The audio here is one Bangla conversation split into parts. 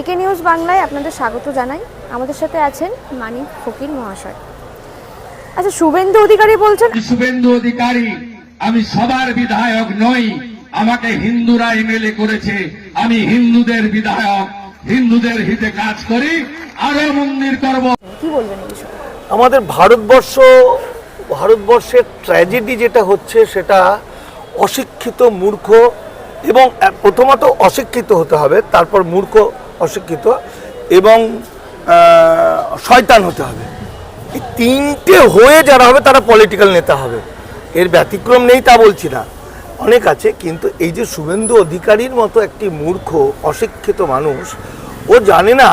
একে নিউজ বাংলায় আপনাদের স্বাগত জানাই। আমাদের সাথে আছেন মানিক ফকির মহাশয়। আচ্ছা শুভেন্দু অধিকারী বলছেন শুভেন্দু অধিকারী আমি সবার বিধায়ক নই আমাকে হিন্দুরা এমএলএ করেছে আমি হিন্দুদের বিধায়ক হিন্দুদের হিতে কাজ করি আরও মন্দির করব। কি বলবেন এই বিষয়ে? আমাদের ভারতবর্ষ ভারতবর্ষের ট্র্যাজেডি যেটা হচ্ছে সেটা অশিক্ষিত মূর্খ এবং প্রথমত অশিক্ষিত হতে হবে তারপর মূর্খ অশিক্ষিত এবং শয়তান হতে হবে। এই তিনটে হয়ে যারা হবে তারা পলিটিক্যাল নেতা হবে। এর ব্যতিক্রম নেই তা বলছি না। অনেক আছে, কিন্তু এই যে শুভেন্দু অধিকারীর মতো একটি মূর্খ, অশিক্ষিত মানুষ, ও জানে না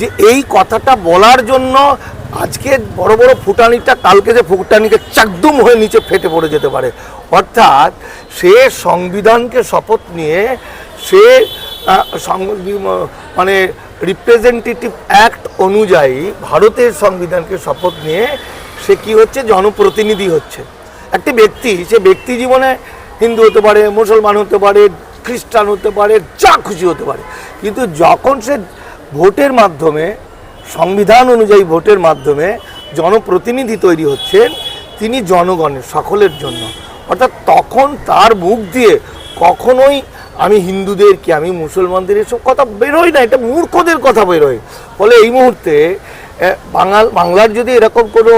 যে এই কথাটা বলার জন্য আজকে বড় বড় ফুটানিটা, কালকে যে ফুটানিকে চাকদুম হয়ে নিচে ফেটে পড়ে যেতে পারে। অর্থাৎ সে সংবিধানকে শপথ নিয়ে সে মানে রিপ্রেজেন্টেটিভ অ্যাক্ট অনুযায়ী ভারতের সংবিধানকে শপথ নিয়ে সে কি হচ্ছে? জনপ্রতিনিধি হচ্ছে। একটি ব্যক্তি, সে ব্যক্তি জীবনে হিন্দু হতে পারে, মুসলমান হতে পারে, খ্রিস্টান হতে পারে, যা খুশি হতে পারে। কিন্তু যখন সে ভোটের মাধ্যমে, সংবিধান অনুযায়ী ভোটের মাধ্যমে জনপ্রতিনিধি তৈরি হচ্ছেন, তিনি জনগণের, সকলের জন্য। অর্থাৎ তখন তার মুখ দিয়ে কখনোই আমি হিন্দুদের কি, আমি মুসলমানদের এসব কথা বেরোয় না? এটা মূর্খদের কথা বেরোয়। ফলে এই মুহূর্তে বাঙাল, বাংলার যদি এরকম কোনো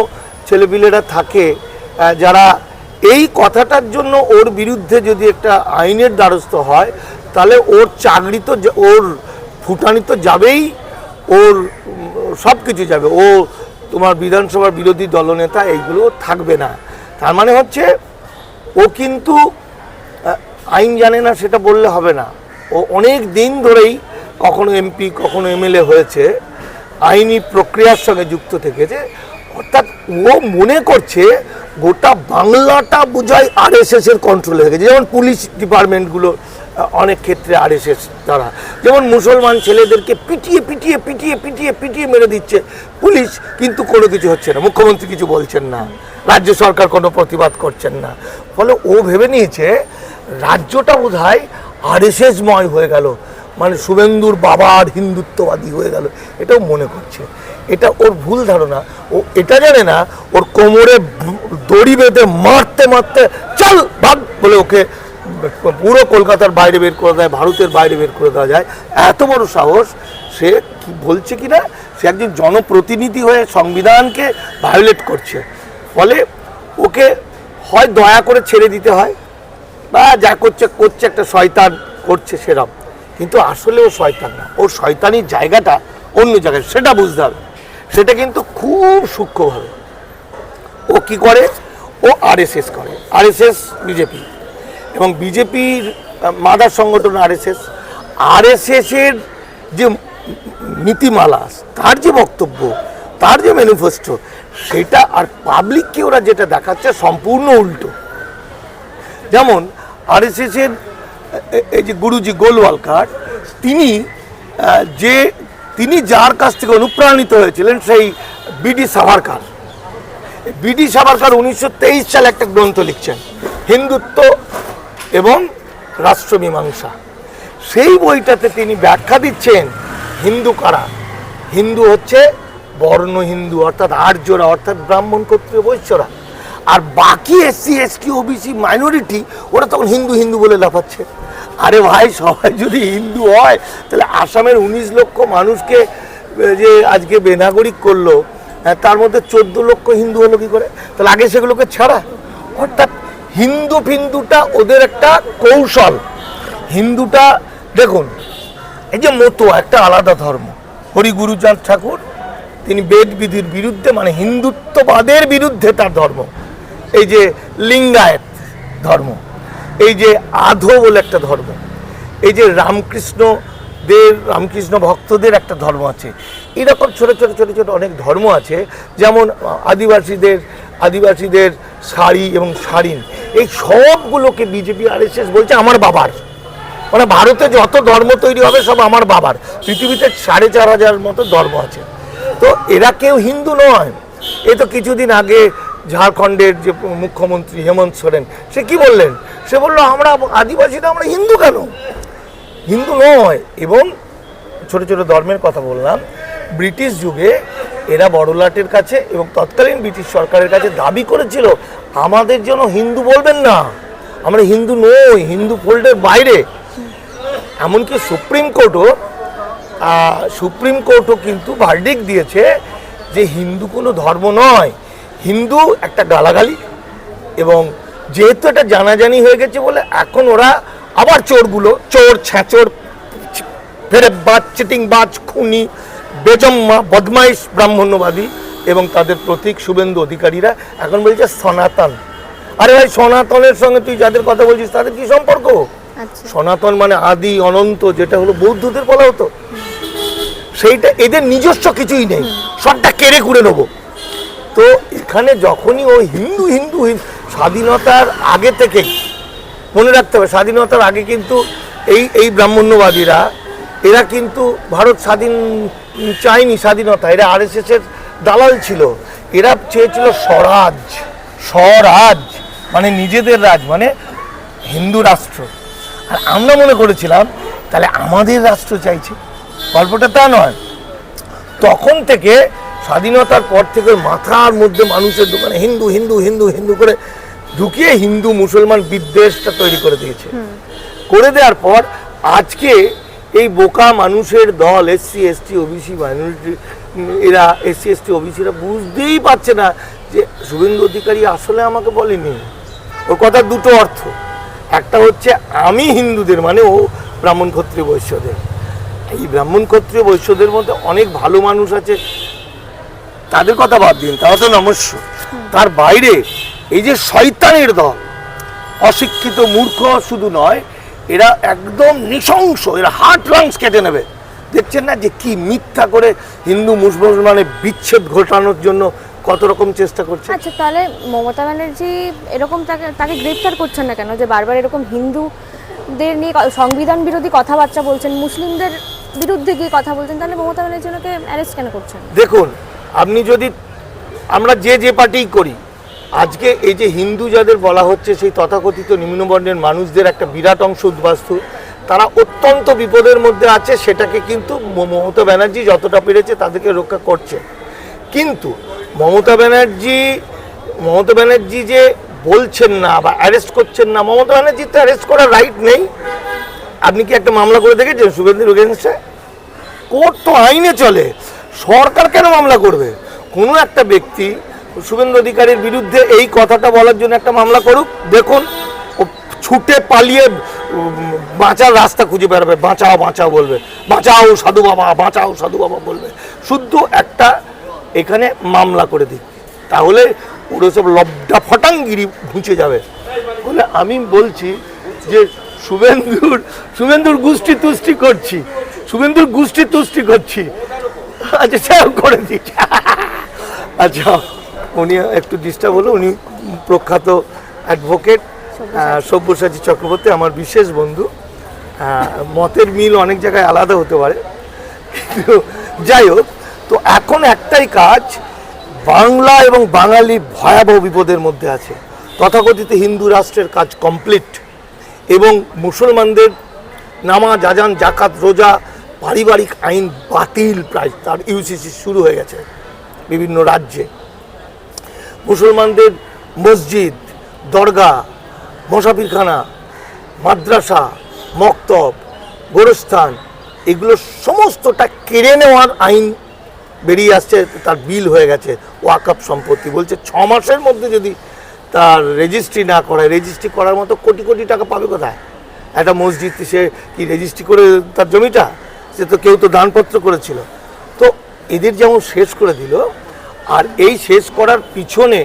ছেলেপিলেরা থাকে যারা এই কথাটার জন্য ওর বিরুদ্ধে যদি একটা আইনের দ্বারস্থ হয়, তাহলে ওর চাকরি তো ওর ফুটানি তো যাবেই, ওর সব কিছু যাবে। ও তোমার বিধানসভার বিরোধী দলনেতা, এইগুলো থাকবে না। তার মানে হচ্ছে, ও কিন্তু আইন জানে না, সেটা বললে হবে না। ও অনেক দিন ধরেই কখনো এমপি, কখনো এমএলএ হয়েছে, আইনি প্রক্রিয়ার সঙ্গে যুক্ত থেকেছে অর্থাৎ ও মনে করছে গোটা বাংলাটা বোঝায় আরএসএস এর কন্ট্রোলে থেকে যেমন পুলিশ ডিপার্টমেন্টগুলো অনেক ক্ষেত্রে আরএসএস তারা যেমন মুসলমান ছেলেদেরকে পিটিয়ে পিটিয়ে পিটিয়ে পিটিয়ে পিটিয়ে মেরে দিচ্ছে। পুলিশ কিন্তু কোনো কিছু হচ্ছে না। মুখ্যমন্ত্রী কিছু বলছেন না। রাজ্য সরকার কোনো প্রতিবাদ করছেন না। ফলে ও ভেবে নিয়েছে, রাজ্যটা বোধ হয় আরএসএসময় হয়ে গেল। মানে শুভেন্দুর বাবার হিন্দুত্ববাদী হয়ে গেল, এটাও মনে করছে। এটা ওর ভুল ধারণা। ও এটা জানে না, ওর কোমরে দড়ি বেঁধে মারতে মারতে চল ভাগ বলে ওকে পুরো কলকাতার বাইরে বের করে দেয়, ভারতের বাইরে বের করে দেওয়া যায়। এত বড় সাহস, সে কি বলছে কি না সে একজন জনপ্রতিনিধি হয়ে সংবিধানকে ভায়োলেট করছে। ফলে ওকে হয় দয়া করে ছেড়ে দিতে হয় বা যা করছে করছে একটা শয়তান, করছে সেরম। কিন্তু আসলে ও শয়তান না। ওর শয়তানির জায়গাটা অন্য জায়গায়। সেটা বুঝতে হবে। সেটা কিন্তু খুব সূক্ষ্মভাবে। ও কি করে? ও আরএসএস করে। RSS, BJP. এবং বিজেপির মাদার সংগঠন আরএসএস। আরএসএসের যে নীতিমালা, তার যে বক্তব্য, তার যে ম্যানিফেস্টো সেটা আর পাবলিককে ওরা যেটা দেখাচ্ছে সম্পূর্ণ উল্টো। যেমন আরএসএসের এই যে গুরুজি গোলওয়ালকার তিনি যে, তিনি যার কাছ থেকে অনুপ্রাণিত হয়েছিলেন সেই বিডি সাভারকার। বিডি সাভারকার উনিশশো তেইশ সালে একটা গ্রন্থ লিখছেন, হিন্দুত্ব এবং রাষ্ট্রমীমাংসা সেই বইটাতে তিনি ব্যাখ্যা দিচ্ছেন, হিন্দু কারা? হিন্দু হচ্ছে বর্ণ হিন্দু, অর্থাৎ আর্যরা, অর্থাৎ ব্রাহ্মণ ক্ষত্রিয় বৈশ্যরা। আর বাকি এসসি, এসটি, ওবিসি মাইনরিটি ওরা তখন হিন্দু হিন্দু বলে লাফাচ্ছে। আরে ভাই, সবাই যদি হিন্দু হয়, তাহলে আসামের উনিশ লক্ষ মানুষকে যে আজকে বেনাগরিক করল তার মধ্যে চোদ্দ লক্ষ হিন্দু হলো কি করে? তাহলে আগে সেগুলোকে ছাড়া। অর্থাৎ হিন্দু ফিন্দুটা ওদের একটা কৌশল। হিন্দুটা, দেখুন, এই যে মতো একটা আলাদা ধর্ম। হরি গুরুচাঁদ ঠাকুর তিনি বেদবিধির বিরুদ্ধে মানে হিন্দুত্ববাদের বিরুদ্ধে তার ধর্ম। এই যে লিঙ্গায়ত ধর্ম, এই যে আধো বলে একটা ধর্ম, এই যে রামকৃষ্ণ দের রামকৃষ্ণ ভক্তদের একটা ধর্ম আছে। এরকম ছোট ছোট ছোট ছোট অনেক ধর্ম আছে, যেমন আদিবাসীদের আদিবাসীদের শাড়ি এবং শাড়িন। এই সবগুলোকে বিজেপি, আরএসএস বলছে আমার বাবার। মানে ভারতে যত ধর্ম তৈরি হবে, সব আমার বাবার। পৃথিবীতে সাড়ে চার হাজার মতো ধর্ম আছে। তো এরা কেউ হিন্দু নয়। এ তো কিছুদিন আগে ঝাড়খণ্ডের যে মুখ্যমন্ত্রী হেমন্ত সোরেন, সে কি বললেন? সে বলল, আমরা আদিবাসীরা, আমরা হিন্দু কেন? হিন্দু নয়, এবং ছোট ছোট ধর্মের কথা বললাম, ব্রিটিশ যুগে এরা বড়লাটের কাছে এবং তৎকালীন ব্রিটিশ সরকারের কাছে দাবি করেছিল, আমাদের জন্য হিন্দু বলবেন না। আমরা হিন্দু নই, হিন্দু ফোল্ডের বাইরে। এমনকি সুপ্রিম কোর্টও সুপ্রিম কোর্টও কিন্তু ভার্ডিক দিয়েছে যে হিন্দু কোনো ধর্ম নয়। হিন্দু একটা গালাগালি এবং যেহেতু এটা জানাজানি হয়ে গেছে বলে এখন ওরা আবার চোরগুলো চোর ছ্যাঁচোর ফেরে বাজ চিটিং বাজ খুনি বেজম্মা বদমাইশ ব্রাহ্মণ্যবাদী এবং তাদের প্রতীক শুভেন্দু অধিকারীরা এখন বলছে সনাতন। আরে ভাই সনাতনের সঙ্গে তুই যাদের কথা বলছিস তাদের কি সম্পর্ক? আচ্ছা। সনাতন মানে আদি অনন্ত যেটা হলো বৌদ্ধদের বলা হতো। সেইটা এদের নিজস্ব কিছুই নেই। সবটা কেড়ে কুড়ে নেব। তো এখানে যখনই ওই হিন্দু হিন্দু স্বাধীনতার আগে থেকে, মনে রাখতে হবে, স্বাধীনতার আগে কিন্তু এই এই ব্রাহ্মণ্যবাদীরা, এরা কিন্তু ভারত স্বাধীন, চায়নি স্বাধীনতা, এরা আর এর দালাল ছিল। এরা চেয়েছিল স্বরাজ স্বরাজ মানে নিজেদের রাজ মানে হিন্দু রাষ্ট্র। আর আমরা মনে করেছিলাম, তাহলে আমাদের রাষ্ট্র চাইছে গল্পটা তা নয়। তখন থেকে স্বাধীনতার পর থেকে মাথার মধ্যে মানুষের দোকানে হিন্দু হিন্দু হিন্দু হিন্দু করে ঢুকিয়ে হিন্দু মুসলমান বিদ্বেষটা তৈরি করে দিয়েছে। করে দেওয়ার পর আজকে এই বোকা মানুষের দল এসসি এসটি ওবিসি মাইনরিটি এরা এসসি এসটি ওবিসিরা বুঝতেই পারছে না যে শুভেন্দু অধিকারী আসলে আমাকে বলেনি। ওর কথা দুটো অর্থ। একটা হচ্ছে আমি হিন্দুদের মানে ও ব্রাহ্মণ ক্ষত্রিয় বৈশ্যদের। এই ব্রাহ্মণ ক্ষত্রিয় বৈশ্যদের মধ্যে অনেক ভালো মানুষ আছে। তাদের কথা বাদ দিন, তারা তো নমস্য। তার বাইরে এই যে শয়তানের দল, অশিক্ষিত মূর্খ শুধু নয়, এরা একদম নৃশংস, এরা হার্ট লাংস কেটে নেবে। দেখছেন না যে কি মিথ্যা করে হিন্দু মুসলমানের বিচ্ছেদ ঘটানোর জন্য কত রকম চেষ্টা করছে? আচ্ছা তাহলে মমতা ব্যানার্জি এরকম তাকে তাকে গ্রেপ্তার করছেন না কেন? যে বারবার এরকম হিন্দুদের নিয়ে সংবিধান বিরোধী কথাবার্তা বলছেন, মুসলিমদের বিরুদ্ধে গিয়ে কথা বলছেন, তাহলে মমতা ব্যানার্জি ওনাকে অ্যারেস্ট কেন করছেন? দেখুন, আপনি যদি, আমরা যে যে পার্টিই করি, আজকে এই যে হিন্দু যাদের বলা হচ্ছে, সেই তথাকথিত নিম্নবর্ণের মানুষদের একটা বিরাট অংশ উদ্বাস্তু, তারা অত্যন্ত বিপদের মধ্যে আছে, সেটাকে কিন্তু মমতা ব্যানার্জি যতটা পেরেছে তাদেরকে রক্ষা করছে। কিন্তু মমতা ব্যানার্জি মমতা ব্যানার্জি যে বলছেন না বা অ্যারেস্ট করছেন না, মমতা ব্যানার্জি তো অ্যারেস্ট করার রাইট নেই। আপনি কি একটা মামলা করে দেখেছেন শুভেন্দুর এগেনস্টে কোর্ট তো আইনে চলে। সরকার কেন মামলা করবে? কোনো একটা ব্যক্তি শুভেন্দু অধিকারীর বিরুদ্ধে এই কথাটা বলার জন্য একটা মামলা করুক, দেখুন ছুটে পালিয়ে বাঁচার রাস্তা খুঁজে বেড়াবে বাঁচাও বাঁচাও বলবে। বাঁচাও সাধু বাবা, বাঁচাও সাধু বাবা বলবে। শুদ্ধ একটা এখানে মামলা করে দিক। তাহলে পুরো সব লবডা ফটাঙ্গিরি ঘুঁচে যাবে। বলে আমি বলছি যে শুভেন্দুর শুভেন্দুর গুষ্টি তুষ্টি করছি। শুভেন্দুর গুষ্টি তুষ্টি করছি। আচ্ছা স্যার করে দিচ্ছি। আচ্ছা উনি একটু ডিস্টার্ব হলো। উনি প্রখ্যাত অ্যাডভোকেট সব্যসাচী। চক্রবর্তী আমার বিশেষ বন্ধু। মতের মিল অনেক জায়গায় আলাদা হতে পারে। কিন্তু যাই হোক তো এখন একটাই কাজ বাংলা এবং বাঙালি ভয়াবহ বিপদের মধ্যে আছে। তথাকথিত হিন্দু রাষ্ট্রের কাজ কমপ্লিট এবং মুসলমানদের নামাজ, আজান জাকাত রোজা, পারিবারিক আইন বাতিল প্রায়। তার ইউসিসি শুরু হয়ে গেছে বিভিন্ন রাজ্যে। মুসলমানদের মসজিদ দরগা মশাফিরখানা, মাদ্রাসা, মক্তব, গোরস্থান, এগুলো সমস্তটা কেড়ে নেওয়ার আইন বেরিয়ে আসছে, তার বিল হয়ে গেছে ওয়াকআপ সম্পত্তি। বলছে ছ মাসের মধ্যে যদি তার রেজিস্ট্রি না করায় রেজিস্ট্রি করার মতো কোটি কোটি টাকা পাবে কোথায়? একটা মসজিদ সে কি রেজিস্ট্রি করে তার জমিটা? সে তো কেউ তো দানপত্র করেছিল। তো এদের যেমন শেষ করে দিল, আর এই শেষ করার পিছনে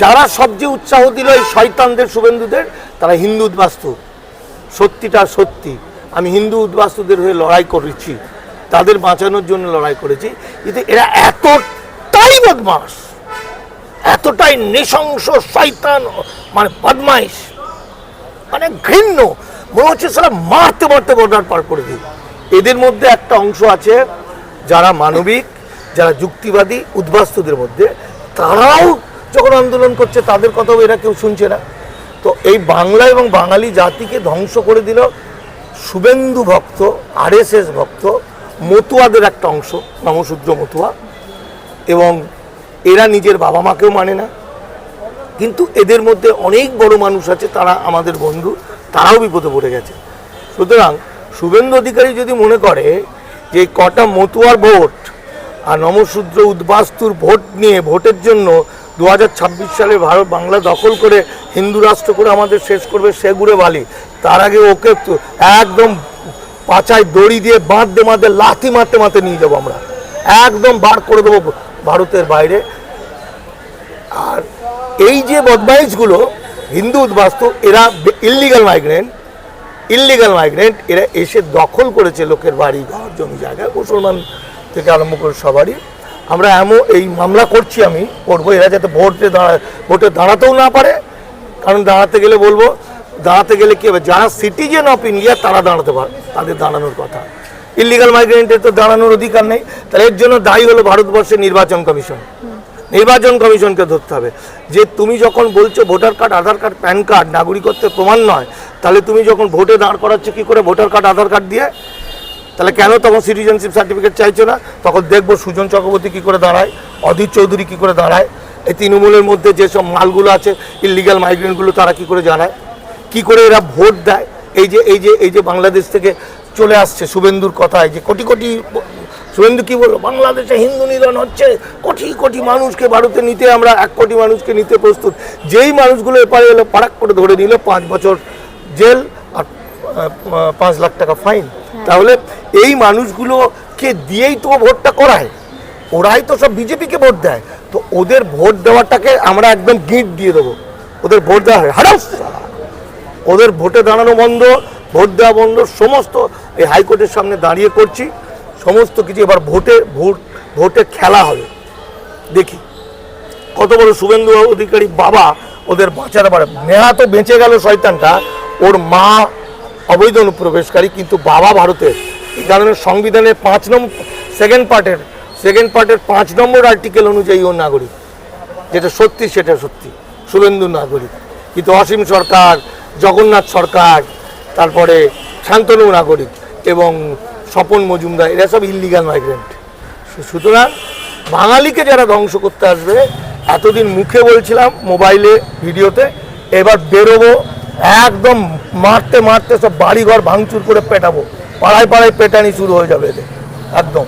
যারা সবচেয়ে উৎসাহ দিল এই শয়তানদের, শুভেন্দুদের, তারা হিন্দু উদ্বাস্তু। সত্যিটা সত্যি। আমি হিন্দু উদ্বাস্তুদের হয়ে লড়াই করেছি। তাদের বাঁচানোর জন্য লড়াই করেছি। কিন্তু এরা এতটাই বদমাস এতটাই নৃশংস শয়তান মানে বদমাইশ মানে ঘৃণ্য। মনে হচ্ছে সারা মারতে মারতে বর্ডার পার করে দিই। এদের মধ্যে একটা অংশ আছে যারা মানবিক, যারা যুক্তিবাদী, উদ্বাস্তুদের মধ্যে। তারাও যখন আন্দোলন করছে, তাদের কথাও এরা কেউ শুনছে না। তো এই বাংলা এবং বাঙালি জাতিকে ধ্বংস করে দিল শুভেন্দু ভক্ত, আরএসএস ভক্ত, মতুয়াদের একটা অংশ, নমশূদ্র মতুয়া, এবং এরা নিজের বাবা মাকেও মানে না। কিন্তু এদের মধ্যে অনেক বড় মানুষ আছে, তারা আমাদের বন্ধু, তারাও বিপদে পড়ে গেছে। সুতরাং শুভেন্দু অধিকারী যদি মনে করে যে কটা মতুয়ার ভোট আর নমশূদ্র উদ্বাস্তুর ভোট নিয়ে ভোটের জন্য দু হাজার ছাব্বিশ সালে ভারত বাংলা দখল করে হিন্দু রাষ্ট্র করে আমাদের শেষ করবে সেগুড়ে বালি, তার আগে ওকে একদম পাচায় দড়ি দিয়ে বাঁধতে মারতে লাথি মারতে মারতে নিয়ে যাব আমরা। একদম বার করে দেবো ভারতের বাইরে। আর এই যে বদমাইশগুলো, হিন্দু উদ্বাস্তু, এরা ইল্লিগাল মাইগ্রেন্ট ইল্লিগাল মাইগ্রেন্ট এরা এসে দখল করেছে লোকের বাড়ি, ঘর, জমি, জায়গা, মুসলমান থেকে আরম্ভ করে সবারই আমরা এমন এই মামলা করছি আমি, করব, এরা যাতে ভোটে দাঁড়া, ভোটে দাঁড়াতেও না পারে। কারণ দাঁড়াতে গেলে বলব, দাঁড়াতে গেলে কী হবে? যারা সিটিজেন অফ ইন্ডিয়া তারা দাঁড়াতে পারে, তাদের দাঁড়ানোর কথা। ইল্লিগাল মাইগ্রেন্টের তো দাঁড়ানোর অধিকার নেই। তাহলে এর জন্য দায়ী হলো ভারতবর্ষের নির্বাচন কমিশন। নির্বাচন কমিশনকে ধরতে হবে। যে তুমি যখন বলছো voter card, Aadhaar card, PAN card নাগরিকত্বের প্রমাণ নয়, তাহলে তুমি যখন ভোটে দাঁড় করাচ্ছ কি করে ভোটার কার্ড, আধার কার্ড দিয়ে? তাহলে কেন তখন সিটিজেনশিপ সার্টিফিকেট চাইছো না? তখন দেখব সুজন চক্রবর্তী কি করে দাঁড়ায়, অধীর চৌধুরী কী করে দাঁড়ায়। এই তৃণমূলের মধ্যে যেসব মালগুলো আছে ইলিগাল মাইগ্রেন্টগুলো তারা কি করে জানায়? কি করে এরা ভোট দেয়? এই যে এই যে এই যে বাংলাদেশ থেকে চলে আসছে শুভেন্দুর কথায় যে কোটি কোটি শুভেন্দু কি বলল? বাংলাদেশে হিন্দু নিধন হচ্ছে কোটি কোটি মানুষকে ভারতে নিতে আমরা এক কোটি মানুষকে নিতে প্রস্তুত। যেই মানুষগুলো এপারে এলো পাড়াক করে ধরে নিল পাঁচ বছর জেল আর পাঁচ লাখ টাকা ফাইন। তাহলে এই মানুষগুলোকে দিয়েই তো ভোটটা করায়। ওরাই তো সব বিজেপিকে ভোট দেয়। তো ওদের ভোট দেওয়াটাকে আমরা একদম গিট দিয়ে দেবো। ওদের ভোট দেওয়া হয়। ওদের ভোটে দাঁড়ানো বন্ধ। ভোট দেওয়া বন্ধ, সমস্ত এই হাইকোর্টের সামনে দাঁড়িয়ে করছি, সমস্ত কিছু এবার ভোটে, ভোট, ভোটে খেলা হবে। দেখি, কত বড় শুভেন্দু অধিকারী বাবা ওদের বাঁচাতে পারে নেহা তো বেঁচে গেল শয়তানটা, ওর মা অবৈধ অনুপ্রবেশকারী, কিন্তু বাবা ভারতের। এই কারণে সংবিধানের পাঁচ নম্বর সেকেন্ড পার্টের সেকেন্ড পার্টের পাঁচ নম্বর আর্টিকেল অনুযায়ী ও নাগরিক, যেটা সত্যি সেটা সত্যি, শুভেন্দু নাগরিক। কিন্তু অসীম সরকার, জগন্নাথ সরকার তারপরে শান্তনু নাগরিক এবং স্বপন মজুমদার, এরা সব ইল্লিগাল মাইগ্রেন্ট সুতরাং বাঙালিকে যারা ধ্বংস করতে আসবে, এতদিন মুখে বলছিলাম মোবাইলে, ভিডিওতে, এবার বেরোবো, একদম মারতে মারতে সব বাড়িঘর ভাঙচুর করে পেটাবো। পাড়ায় পাড়ায় পেটানি শুরু হয়ে যাবে এদের, একদম।